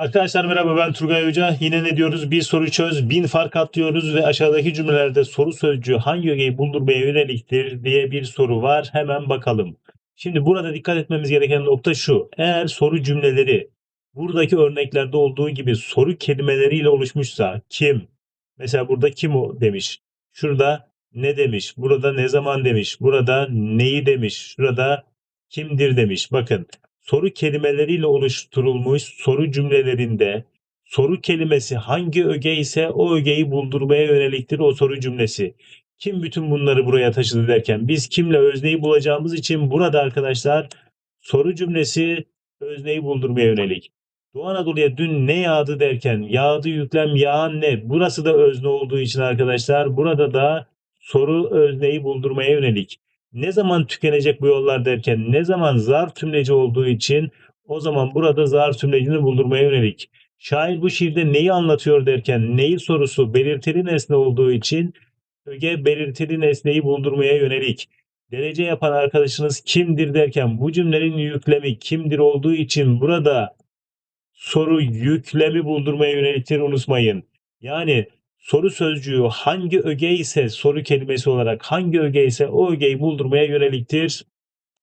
Arkadaşlar merhaba ben Turgay Hoca. Yine ne diyoruz? Bir soru çöz, bin fark atlıyoruz ve aşağıdaki cümlelerde soru sözcüğü hangi ögeyi buldurmaya yöneliktir diye bir soru var. Hemen bakalım. Şimdi burada dikkat etmemiz gereken nokta şu. Eğer soru cümleleri buradaki örneklerde olduğu gibi soru kelimeleriyle oluşmuşsa kim? Mesela burada kim o demiş. Şurada ne demiş. Burada ne zaman demiş. Burada neyi demiş. Şurada kimdir demiş. Bakın soru kelimeleriyle oluşturulmuş soru cümlelerinde soru kelimesi hangi öge ise o ögeyi buldurmaya yöneliktir o soru cümlesi. Kim bütün bunları buraya taşıdı derken biz kimle özneyi bulacağımız için burada arkadaşlar soru cümlesi özneyi buldurmaya yönelik. Doğu Anadolu'ya dün ne yağdı derken yağdı yüklem yağan ne? Burası da özne olduğu için arkadaşlar burada da soru özneyi buldurmaya yönelik ne zaman tükenecek bu yollar derken ne zaman zarf tümleci olduğu için o zaman burada zarf tümlecini buldurmaya yönelik. Şair bu şiirde neyi anlatıyor derken neyi sorusu belirtili nesne olduğu için öge belirtili nesneyi buldurmaya yönelik. Derece yapan arkadaşınız kimdir derken bu cümlenin yüklemi kimdir olduğu için burada soru yüklemi buldurmaya yöneliktir unutmayın. Yani soru sözcüğü hangi öge ise soru kelimesi olarak hangi öge ise o ögeyi buldurmaya yöneliktir.